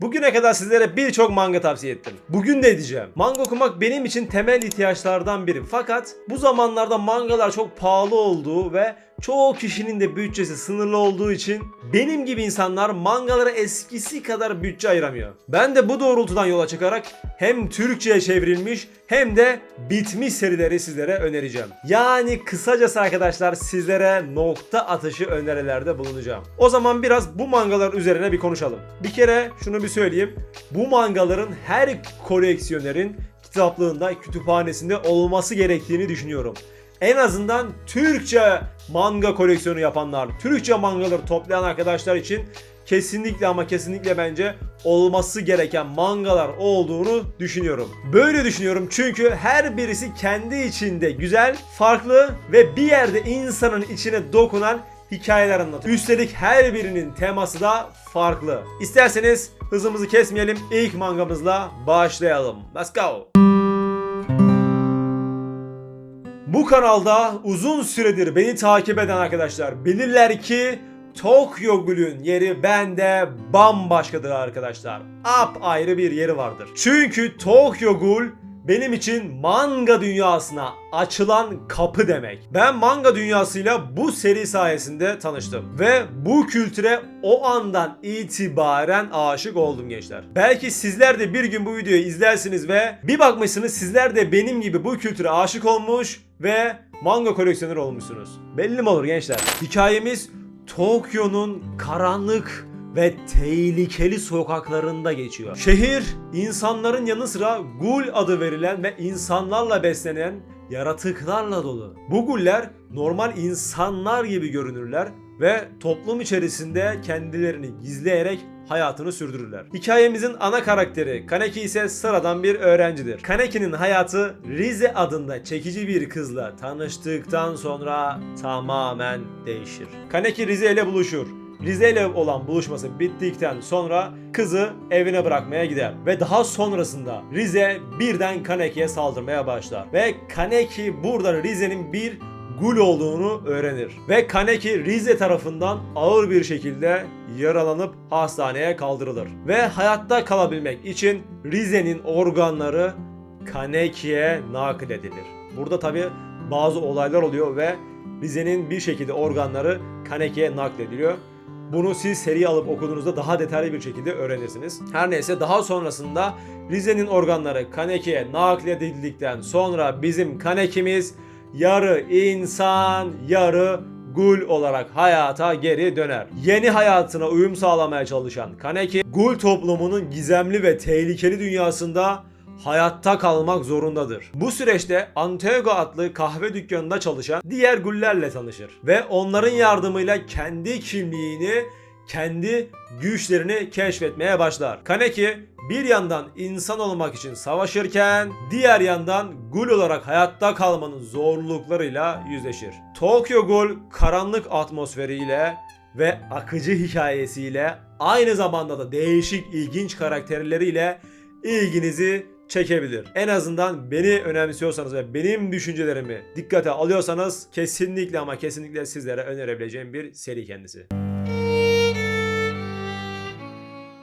Bugüne kadar sizlere birçok manga tavsiye ettim. Bugün de edeceğim. Manga okumak benim için temel ihtiyaçlardan biri. Fakat bu zamanlarda mangalar çok pahalı olduğu ve çoğu kişinin de bütçesi sınırlı olduğu için benim gibi insanlar mangalara eskisi kadar bütçe ayıramıyor. Ben de bu doğrultudan yola çıkarak hem Türkçe'ye çevrilmiş hem de bitmiş serileri sizlere önereceğim. Yani kısacası arkadaşlar sizlere nokta atışı önerilerde bulunacağım. O zaman biraz bu mangalar üzerine bir konuşalım. Bir kere şunu bir söyleyeyim. Bu mangaların her koleksiyonerin kitaplığında, kütüphanesinde olması gerektiğini düşünüyorum. En azından Türkçe manga koleksiyonu yapanlar, Türkçe mangaları toplayan arkadaşlar için kesinlikle ama kesinlikle bence olması gereken mangalar olduğunu düşünüyorum. Böyle düşünüyorum çünkü her birisi kendi içinde güzel, farklı ve bir yerde insanın içine dokunan hikayeler anlatıyor. Üstelik her birinin teması da farklı. İsterseniz hızımızı kesmeyelim. İlk mangamızla başlayalım. Let's go. Bu kanalda uzun süredir beni takip eden arkadaşlar bilirler ki Tokyo Ghoul'ün yeri bende bambaşkadır arkadaşlar. Ap ayrı bir yeri vardır. Çünkü Tokyo Ghoul benim için manga dünyasına açılan kapı demek. Ben manga dünyasıyla bu seri sayesinde tanıştım ve bu kültüre o andan itibaren aşık oldum gençler. Belki sizler de bir gün bu videoyu izlersiniz ve bir bakmışsınız sizler de benim gibi bu kültüre aşık olmuş ve manga koleksiyoneri olmuşsunuz. Belli mi olur gençler? Hikayemiz Tokyo'nun karanlık ve tehlikeli sokaklarında geçiyor. Şehir insanların yanı sıra gul adı verilen ve insanlarla beslenen yaratıklarla dolu. Bu guller normal insanlar gibi görünürler ve toplum içerisinde kendilerini gizleyerek hayatını sürdürürler. Hikayemizin ana karakteri Kaneki ise sıradan bir öğrencidir. Kaneki'nin hayatı Rize adında çekici bir kızla tanıştıktan sonra tamamen değişir. Kaneki Rize ile buluşur. Rize ile olan buluşması bittikten sonra kızı evine bırakmaya gider. Ve daha sonrasında Rize birden Kaneki'ye saldırmaya başlar. Ve Kaneki burada Rize'nin bir Gul olduğunu öğrenir. Ve Kaneki Rize tarafından ağır bir şekilde yaralanıp hastaneye kaldırılır. Ve hayatta kalabilmek için Rize'nin organları Kaneki'ye nakledilir. Burada tabi bazı olaylar oluyor ve Rize'nin bir şekilde organları Kaneki'ye naklediliyor. Bunu siz seri alıp okuduğunuzda daha detaylı bir şekilde öğrenirsiniz. Her neyse daha sonrasında Rize'nin organları Kaneki'ye nakledildikten sonra bizim Kaneki'miz yarı insan, yarı Gul olarak hayata geri döner. Yeni hayatına uyum sağlamaya çalışan Kaneki, Gul toplumunun gizemli ve tehlikeli dünyasında hayatta kalmak zorundadır. Bu süreçte Antego adlı kahve dükkanında çalışan diğer gullerle tanışır ve onların yardımıyla kendi kimliğini, kendi güçlerini keşfetmeye başlar. Kaneki bir yandan insan olmak için savaşırken diğer yandan Gul olarak hayatta kalmanın zorluklarıyla yüzleşir. Tokyo Ghoul karanlık atmosferiyle ve akıcı hikayesiyle aynı zamanda da değişik ilginç karakterleriyle ilginizi çekebilir. En azından beni önemsiyorsanız ve benim düşüncelerimi dikkate alıyorsanız kesinlikle ama kesinlikle sizlere önerebileceğim bir seri kendisi.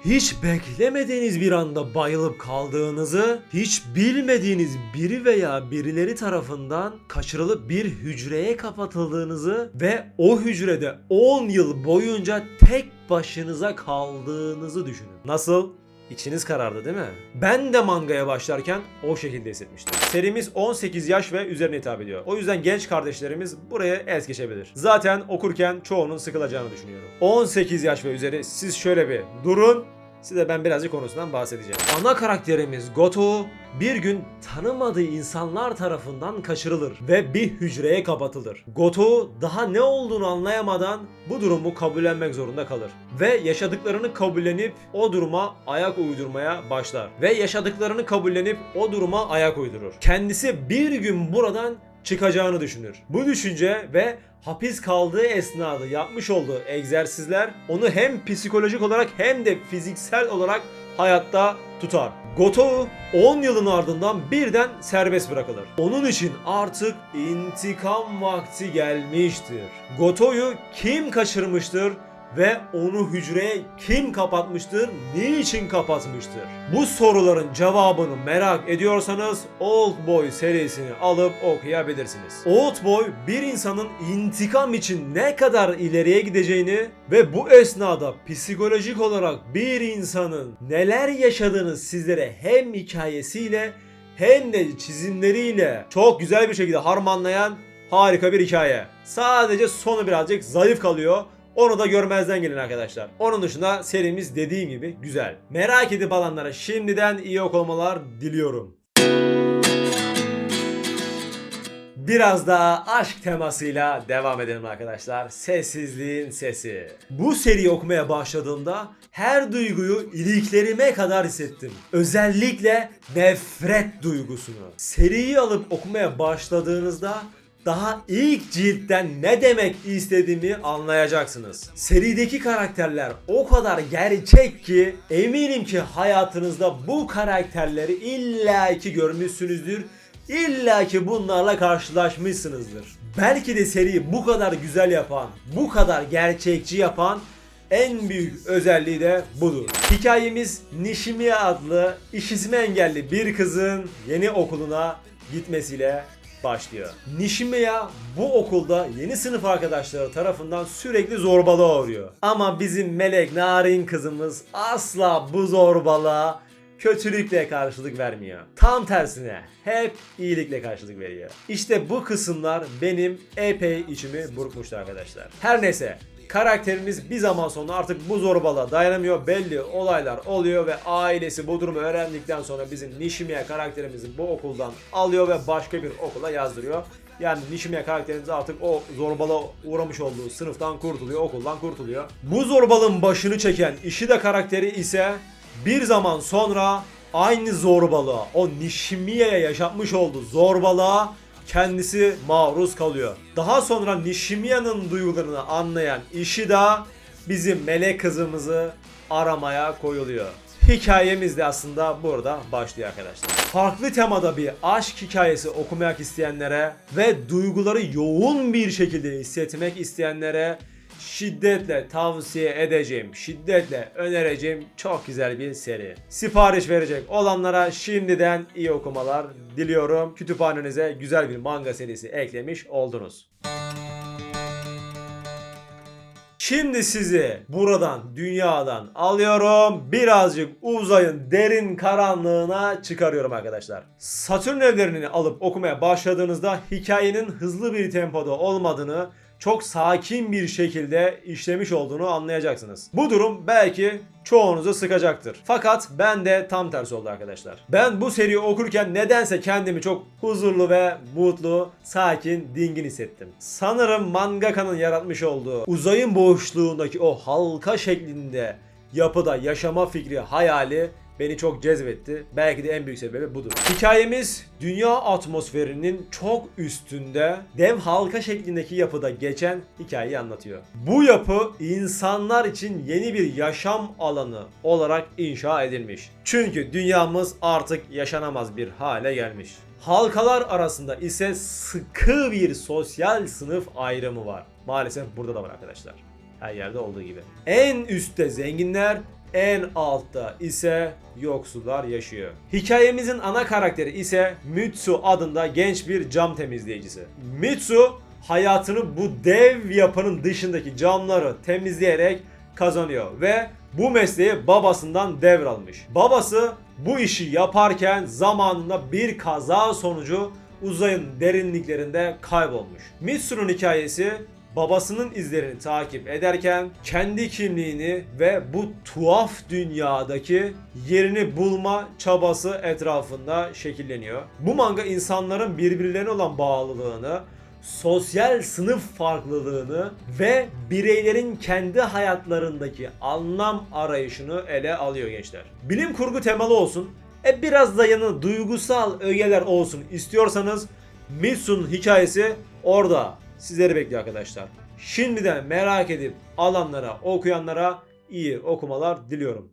Hiç beklemediğiniz bir anda bayılıp kaldığınızı, hiç bilmediğiniz biri veya birileri tarafından kaçırılıp bir hücreye kapatıldığınızı ve o hücrede 10 yıl boyunca tek başınıza kaldığınızı düşünün. Nasıl? İçiniz karardı değil mi? Ben de mangaya başlarken o şekilde hissetmiştim. Serimiz 18 yaş ve üzerine hitap ediyor. O yüzden genç kardeşlerimiz buraya es geçebilir. Zaten okurken çoğunun sıkılacağını düşünüyorum. 18 yaş ve üzeri siz şöyle bir durun. Size ben birazcık konusundan bahsedeceğim. Ana karakterimiz Goto bir gün tanımadığı insanlar tarafından kaçırılır ve bir hücreye kapatılır. Goto daha ne olduğunu anlayamadan bu durumu kabullenmek zorunda kalır. Ve yaşadıklarını kabullenip o duruma ayak uydurmaya başlar. Ve yaşadıklarını kabullenip o duruma ayak uydurur. Kendisi bir gün buradan çıkacağını düşünür. Bu düşünce ve hapis kaldığı esnada yapmış olduğu egzersizler onu hem psikolojik olarak hem de fiziksel olarak hayatta tutar. Goto 10 yılın ardından birden serbest bırakılır. Onun için artık intikam vakti gelmiştir. Goto'yu kim kaçırmıştır Ve onu hücreye kim kapatmıştır, niçin kapatmıştır? Bu soruların cevabını merak ediyorsanız Old Boy serisini alıp okuyabilirsiniz. Old Boy bir insanın intikam için ne kadar ileriye gideceğini ve bu esnada psikolojik olarak bir insanın neler yaşadığını sizlere hem hikayesiyle hem de çizimleriyle çok güzel bir şekilde harmanlayan harika bir hikaye. Sadece sonu birazcık zayıf kalıyor. Onu da görmezden gelin arkadaşlar. Onun dışında serimiz dediğim gibi güzel. Merak edip alanlara şimdiden iyi okumalar diliyorum. Biraz daha aşk temasıyla devam edelim arkadaşlar. Sessizliğin sesi. Bu seriyi okumaya başladığımda her duyguyu iliklerime kadar hissettim. Özellikle nefret duygusunu. Seriyi alıp okumaya başladığınızda daha ilk ciltten ne demek istediğimi anlayacaksınız. Serideki karakterler o kadar gerçek ki eminim ki hayatınızda bu karakterleri illaki görmüşsünüzdür. İlla ki bunlarla karşılaşmışsınızdır. Belki de seriyi bu kadar güzel yapan, bu kadar gerçekçi yapan en büyük özelliği de budur. Hikayemiz Nishimiya adlı işitme engelli bir kızın yeni okuluna gitmesiyle başlıyor. Nishimiya bu okulda yeni sınıf arkadaşları tarafından sürekli zorbalığa uğruyor. Ama bizim melek narin kızımız asla bu zorbalığa kötülükle karşılık vermiyor. Tam tersine hep iyilikle karşılık veriyor. İşte bu kısımlar benim epey içimi burkmuştu arkadaşlar. Her neyse karakterimiz bir zaman sonra artık bu zorbalığa dayanamıyor. Belli olaylar oluyor ve ailesi bu durumu öğrendikten sonra bizim Nishimiya karakterimizi bu okuldan alıyor ve başka bir okula yazdırıyor. Yani Nishimiya karakterimiz artık o zorbalığa uğramış olduğu sınıftan kurtuluyor, okuldan kurtuluyor. Bu zorbalığın başını çeken Ishida karakteri ise bir zaman sonra aynı zorbalığa, o Nishimiya'ya yaşatmış olduğu zorbalığa kendisi maruz kalıyor. Daha sonra Nishimiya'nın duygularını anlayan Ishida bizim melek kızımızı aramaya koyuluyor. Hikayemiz de aslında burada başlıyor arkadaşlar. Farklı temada bir aşk hikayesi okumak isteyenlere ve duyguları yoğun bir şekilde hissetmek isteyenlere şiddetle tavsiye edeceğim, şiddetle önereceğim çok güzel bir seri. Sipariş verecek olanlara şimdiden iyi okumalar diliyorum. Kütüphanenize güzel bir manga serisi eklemiş oldunuz. Şimdi sizi buradan, dünyadan alıyorum. Birazcık uzayın derin karanlığına çıkarıyorum arkadaşlar. Satürn evlerini alıp okumaya başladığınızda hikayenin hızlı bir tempoda olmadığını çok sakin bir şekilde işlemiş olduğunu anlayacaksınız. Bu durum belki çoğunuzu sıkacaktır. Fakat ben de tam tersi oldu arkadaşlar. Ben bu seriyi okurken nedense kendimi çok huzurlu ve mutlu, sakin, dingin hissettim. Sanırım mangakanın yaratmış olduğu uzayın boşluğundaki o halka şeklinde yapıda yaşama fikri, hayali beni çok cezbetti. Belki de en büyük sebebi budur. Hikayemiz dünya atmosferinin çok üstünde dev halka şeklindeki yapıda geçen hikayeyi anlatıyor. Bu yapı insanlar için yeni bir yaşam alanı olarak inşa edilmiş. Çünkü dünyamız artık yaşanamaz bir hale gelmiş. Halkalar arasında ise sıkı bir sosyal sınıf ayrımı var. Maalesef burada da var arkadaşlar. Her yerde olduğu gibi. En üstte zenginler, en altta ise yoksullar yaşıyor. Hikayemizin ana karakteri ise Mitsu adında genç bir cam temizleyicisi. Mitsu hayatını bu dev yapının dışındaki camları temizleyerek kazanıyor ve bu mesleği babasından devralmış. Babası bu işi yaparken zamanında bir kaza sonucu uzayın derinliklerinde kaybolmuş. Mitsu'nun hikayesi babasının izlerini takip ederken kendi kimliğini ve bu tuhaf dünyadaki yerini bulma çabası etrafında şekilleniyor. Bu manga insanların birbirlerine olan bağlılığını, sosyal sınıf farklılığını ve bireylerin kendi hayatlarındaki anlam arayışını ele alıyor gençler. Bilim kurgu temalı olsun, e biraz da yanı duygusal ögeler olsun istiyorsanız Mitsu'nun hikayesi orada sizleri bekliyor arkadaşlar. Şimdiden merak edip alanlara, okuyanlara iyi okumalar diliyorum.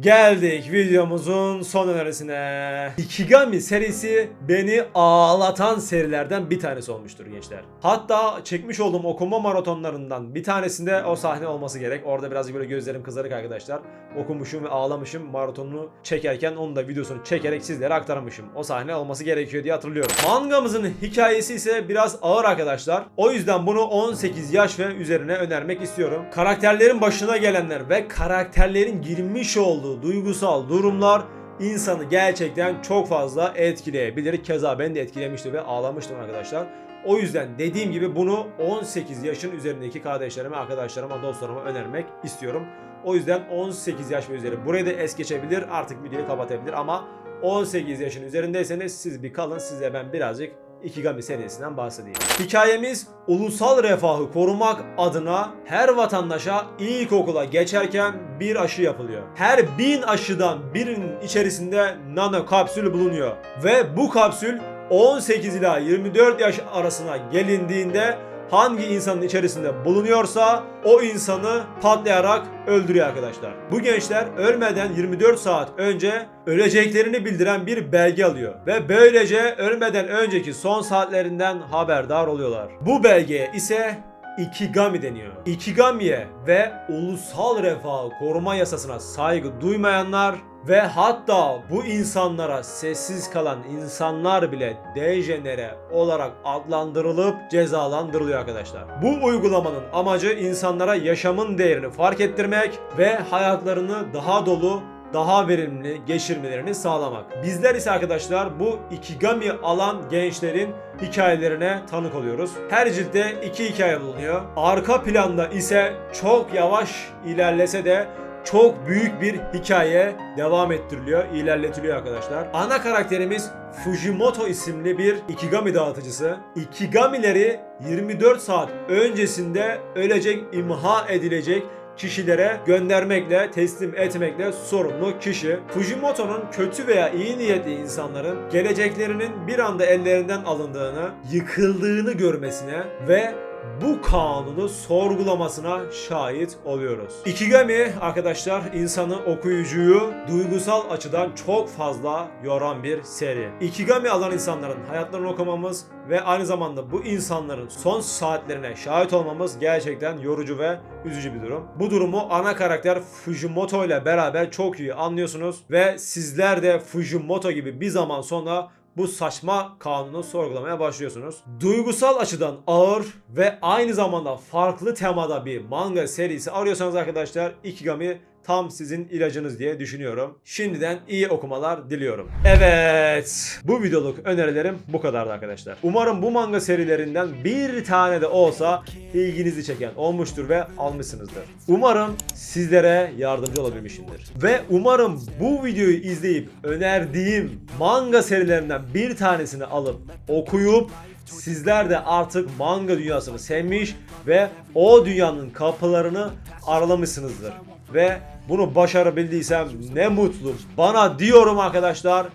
Geldik videomuzun son önerisine. Ikigami serisi beni ağlatan serilerden bir tanesi olmuştur gençler. Hatta çekmiş olduğum okuma maratonlarından bir tanesinde o sahne olması gerek. Orada birazcık böyle gözlerim kızarık arkadaşlar. Okumuşum ve ağlamışım maratonunu çekerken onun da videosunu çekerek sizlere aktarmışım. O sahne olması gerekiyor diye hatırlıyorum. Mangamızın hikayesi ise biraz ağır arkadaşlar. O yüzden bunu 18 yaş ve üzerine önermek istiyorum. Karakterlerin başına gelenler ve karakterlerin girmiş olduğu duygusal durumlar insanı gerçekten çok fazla etkileyebilir. Keza beni de etkilemişti ve ağlamıştım arkadaşlar. O yüzden dediğim gibi bunu 18 yaşın üzerindeki kardeşlerime, arkadaşlarıma, dostlarıma önermek istiyorum. O yüzden 18 yaş ve üzeri burayı da es geçebilir artık videoyu kapatabilir ama 18 yaşın üzerindeyseniz siz bir kalın size ben birazcık Ikigami serisinden bahsedeyim. Hikayemiz ulusal refahı korumak adına her vatandaşa ilkokula geçerken bir aşı yapılıyor. Her bin aşıdan birinin içerisinde nano kapsül bulunuyor. Ve bu kapsül 18 ila 24 yaş arasına gelindiğinde hangi insanın içerisinde bulunuyorsa o insanı patlayarak öldürüyor arkadaşlar. Bu gençler ölmeden 24 saat önce öleceklerini bildiren bir belge alıyor ve böylece ölmeden önceki son saatlerinden haberdar oluyorlar. Bu belgeye ise Ikigami deniyor. Ikigami'ye ve ulusal refahı koruma yasasına saygı duymayanlar ve hatta bu insanlara sessiz kalan insanlar bile dejenere olarak adlandırılıp cezalandırılıyor arkadaşlar. Bu uygulamanın amacı insanlara yaşamın değerini fark ettirmek ve hayatlarını daha dolu daha verimli geçirmelerini sağlamak. Bizler ise arkadaşlar bu Ikigami alan gençlerin hikayelerine tanık oluyoruz. Her ciltte iki hikaye bulunuyor. Arka planda ise çok yavaş ilerlese de çok büyük bir hikaye devam ettiriliyor, ilerletiliyor arkadaşlar. Ana karakterimiz Fujimoto isimli bir Ikigami dağıtıcısı. Ikigamileri 24 saat öncesinde ölecek, imha edilecek kişilere göndermekle, teslim etmekle sorumlu kişi. Fujimoto'nun kötü veya iyi niyetli insanların geleceklerinin bir anda ellerinden alındığını, yıkıldığını görmesine ve bu kanunu sorgulamasına şahit oluyoruz. Ikigami arkadaşlar insanı okuyucuyu duygusal açıdan çok fazla yoran bir seri. Ikigami alan insanların hayatlarını okumamız ve aynı zamanda bu insanların son saatlerine şahit olmamız gerçekten yorucu ve üzücü bir durum. Bu durumu ana karakter Fujimoto ile beraber çok iyi anlıyorsunuz ve sizler de Fujimoto gibi bir zaman sonra bu saçma kanunu sorgulamaya başlıyorsunuz. Duygusal açıdan ağır ve aynı zamanda farklı temada bir manga serisi arıyorsanız arkadaşlar Ikigami tam sizin ilacınız diye düşünüyorum. Şimdiden iyi okumalar diliyorum. Evet, bu videoluk önerilerim bu kadardı arkadaşlar. Umarım bu manga serilerinden bir tane de olsa ilginizi çeken olmuştur ve almışsınızdır. Umarım sizlere yardımcı olabilmişimdir. Ve umarım bu videoyu izleyip önerdiğim manga serilerinden bir tanesini alıp okuyup sizler de artık manga dünyasını sevmiş ve o dünyanın kapılarını aralamışsınızdır. Ve bunu başarabildiysem ne mutlu bana diyorum arkadaşlar.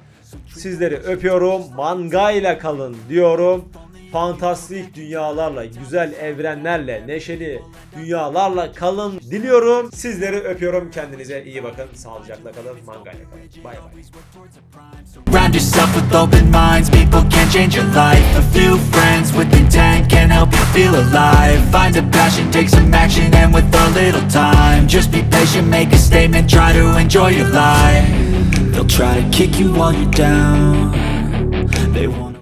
Sizleri öpüyorum. Manga ile kalın diyorum. Fantastik dünyalarla, güzel evrenlerle, neşeli dünyalarla kalın diliyorum. Sizleri öpüyorum. Kendinize iyi bakın. Sağlıcakla kalın. Manga ile kalın. Bay bay. Surround yourself with open minds, people can change your life. A few friends with intent can help you feel alive. Find a passion, take some action, and with a little time, just be patient, make a statement, try to enjoy your life. They'll try to kick you while you're down. They won't.